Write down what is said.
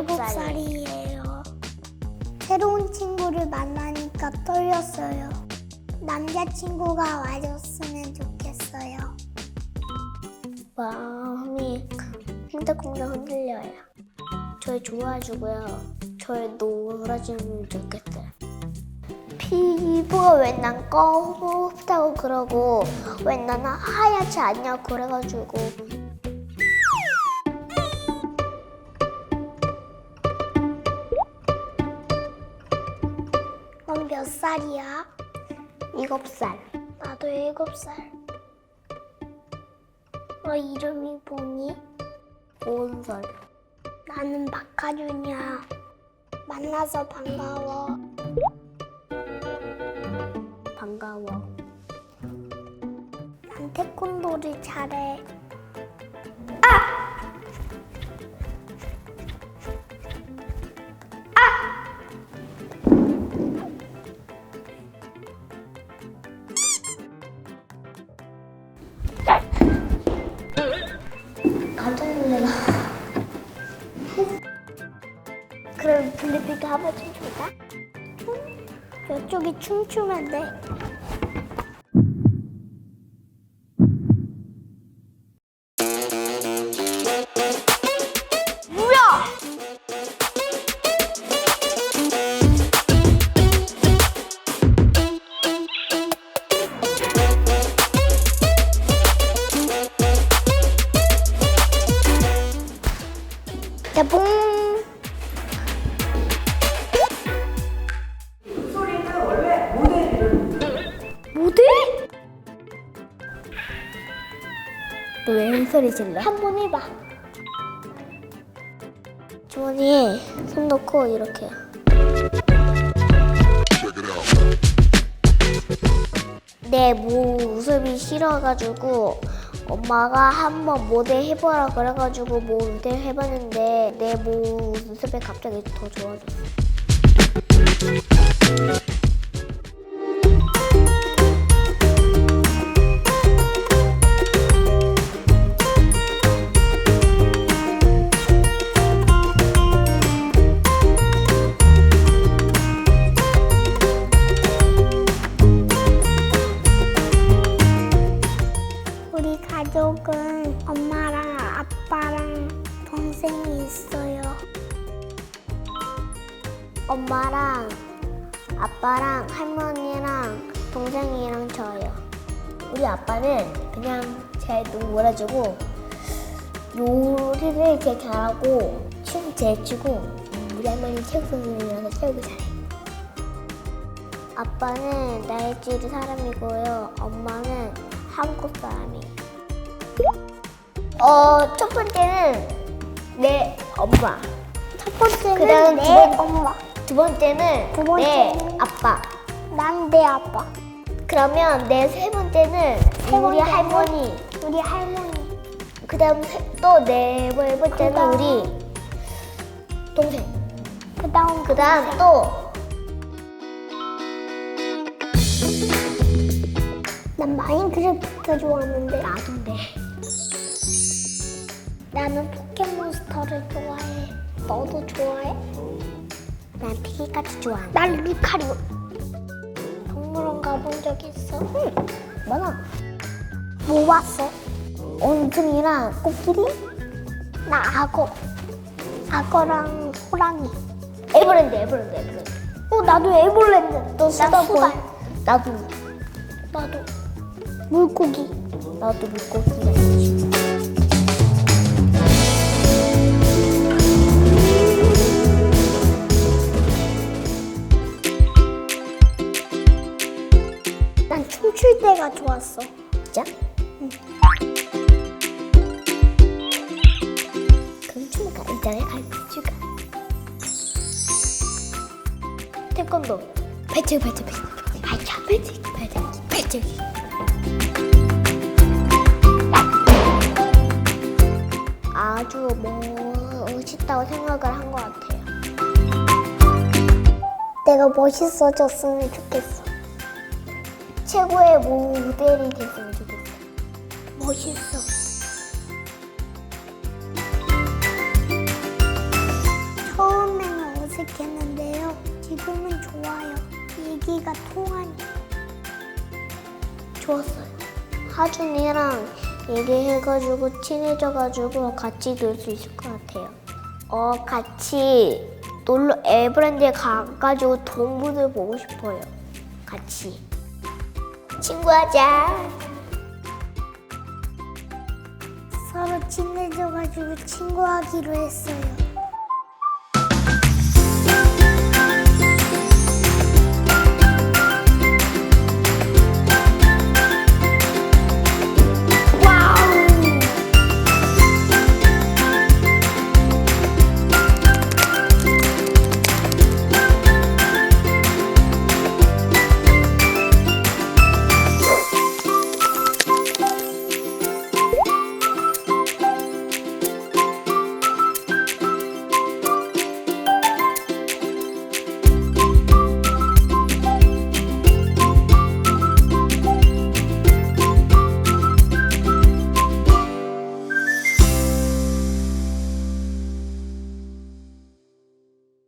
일곱 살이에요. 새로운 친구를 만나니까 떨렸어요. 남자친구가 와줬으면 좋겠어요. 마음이 콩닥콩닥 흔들려요. 저를 좋아해주고요. 저를 놀아주면 좋겠어요. 피부가 왜 난 검다고 그러고 왜 난 하얗지 않냐고 그래가지고 살이야? 일곱 살. 나도 일곱 살. 너 이름이 뭐니? 오은설. 나는 박하준이야. 만나서 반가워. 반가워. 난 태권도를 잘해. 그럼 블리피도 한번 춤출까? 이쪽이 춤추면 돼. 뭐야? 대봉 너 왜 소리 질러? 한 번 해봐. 주원이 손 놓고 이렇게. 내 모습이 싫어가지고 엄마가 한번 모델 해보라 그래가지고 모델 해봤는데 내 모습이 갑자기 더 좋아졌어. 동생이 있어요. 엄마랑 아빠랑 할머니랑 동생이랑 저요. 우리 아빠는 그냥 잘 놀아주고 요리를 제일 잘하고 춤 제일 추고 음, 우리 할머니 체육 선생님이라서 체육을 잘해. 아빠는 나이지리 사람이고요. 엄마는 한국 사람이에요. 어, 첫 번째는 내 엄마. 첫 번째는 그다음 내 두 번- 엄마, 두 번째는 두 내 번째는? 아빠. 난 내 아빠, 그러면 내 세 번째는 세 우리 번째는? 할머니. 우리 할머니, 그다음 또 네 번째는 그다음? 우리 동생. 그 다음 그다음 또 난 마인크래프트 좋아하는데 나도인데. 나는 포켓 몬스터를 좋아해. 너도 좋아해? 난 피기까지 좋아한다. 난 루카리오. 동물원 가본 적 있어? 응. 많아. 뭐 봤어? 원숭이랑 코끼리, 나 악어. 악어랑 호랑이. 에버랜드, 에버랜드, 에버랜드. 어, 나도 에볼랜드. 너 수달. 수달. 나도, 나도. 물고기. 나도 물고기 진짜? 그럼 춤을 이따가 가르쳐줄까? 태권도 발차기 발차기 발차기 발차기 발차기 발차기 아주 멋있다고 생각을 한 것 같아요. 내가 멋있어졌으면 좋겠어. 최고의 모델이 됐으면 좋겠어요. 멋있어. 처음에는 어색했는데요. 지금은 좋아요. 얘기가 통하니 좋았어요. 하준이랑 얘기해가지고 친해져가지고 같이 놀 수 있을 것 같아요. 어, 같이 놀러 에버랜드에 가가지고 동물들 보고 싶어요. 같이. 친구하자. 서로 친해져가지고 친구하기로 했어요.